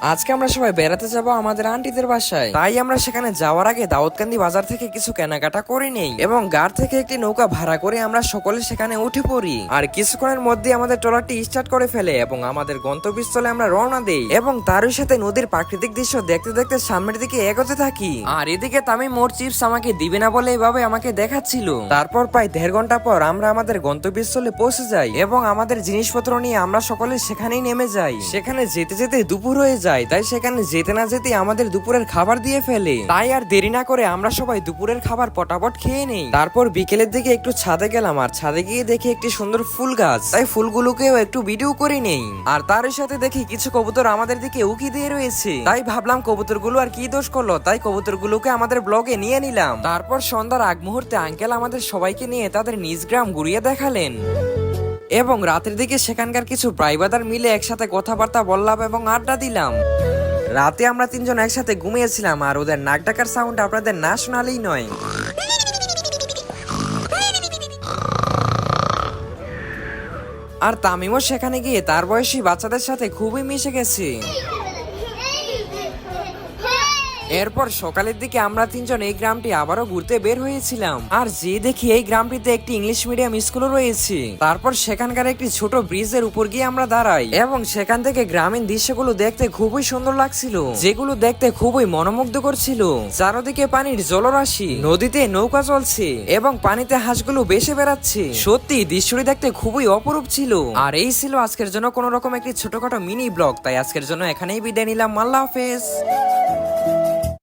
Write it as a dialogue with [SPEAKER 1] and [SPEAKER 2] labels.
[SPEAKER 1] আজকে আমরা সবাই বেড়াতে যাব আমাদের আন্টিদের বাসায়। তাই আমরা সেখানে যাওয়ার আগে দাউদকান্দি বাজার থেকে কিছু কেনাকাটা করে নেই এবং গার থেকে একটি নৌকা ভাড়া করে আমরা সকলে সেখানে উঠে পড়ি। আর কিছুক্ষণের মধ্যে আমাদের ট্রলারটি স্টার্ট করে ফেলে এবং আমাদের গন্তব্যস্থলে আমরা রওনা দেই এবং তারই সাথে নদীর প্রাকৃতিক দৃশ্য দেখতে দেখতে সামনের দিকে এগোতে থাকি। আর এদিকে তামিম মোর চিপস আমাকে দিবে না বলে এভাবে আমাকে দেখাচ্ছিল। তারপর প্রায় দেড় ঘণ্টা পর আমরা আমাদের গন্তব্যস্থলে পৌঁছে যাই এবং আমাদের জিনিসপত্র নিয়ে আমরা সকলে সেখানেই নেমে যাই। সেখানে যেতে যেতে দুপুর হয়ে যায়। তাই সেখানে যেতে না যেতে আমাদের দুপুরের খাবার দিয়ে ফেলে। তাই আর দেরি না করে আমরা সবাই দুপুরের খাবার পটাপট খেয়ে নেই। তারপর বিকেলের দিকে একটু ছাদে গেলাম আর ছাদে গিয়ে দেখি একটি সুন্দর ফুল গাছ। তাই ফুলগুলোকেও একটু ভিডিও করে নেই। আর তার সাথে দেখি কিছু কবুতর আমাদের দিকে উকি দিয়ে রয়েছে। তাই ভাবলাম কবুতরগুলো আর কি দোষ করল? তাই কবুতরগুলোকে আমাদের ব্লগে নিয়ে নিলাম। তারপর সন্ধ্যার আগ মুহূর্তে আঙ্কেল আমাদের সবাইকে নিয়ে তাদের নিজ গ্রাম ঘুরিয়ে দেখালেন। এবং রাতের দিকে সেখানকার কিছু প্রাইবাদার মিলে একসাথে কথাবার্তা বললাম এবং আড্ডা দিলাম। রাতে আমরা তিনজন একসাথে ঘুমিয়েছিলাম আর ওদের নাক ডাকার সাউন্ড আপনাদের না শোনালেই নয়। আর তামিমও সেখানে গিয়ে তার বয়সী বাচ্চাদের সাথে খুবই মিশে গেছে। এরপর সকালের দিকে আমরা তিনজন এই গ্রামটি আবারও ঘুরতে বের হয়েছিলাম। আর যে দেখি এই গ্রামটিতে একটি ইংলিশ মিডিয়াম স্কুলও রয়েছে। তারপর সেখানকার একটি ছোট ব্রিজের উপর গিয়ে আমরা দাঁড়াই এবং সেখান থেকে গ্রামীণ দৃশ্যগুলো দেখতে খুবই সুন্দর লাগছিল, যেগুলো দেখতে খুবই মনোমুগ্ধকর ছিল। চারদিকে পানির জলরাশি, নদীতে নৌকা চলছে এবং পানিতে হাঁসগুলো বেসে বেড়াচ্ছে। সত্যি দৃশ্যটি দেখতে খুবই অপরূপ ছিল। আর এই ছিল আজকের জন্য কোন রকম একটি ছোটখাটো মিনি ব্লগ। তাই আজকের জন্য এখানেই বিদায় নিলাম। আল্লাহ হাফেজ।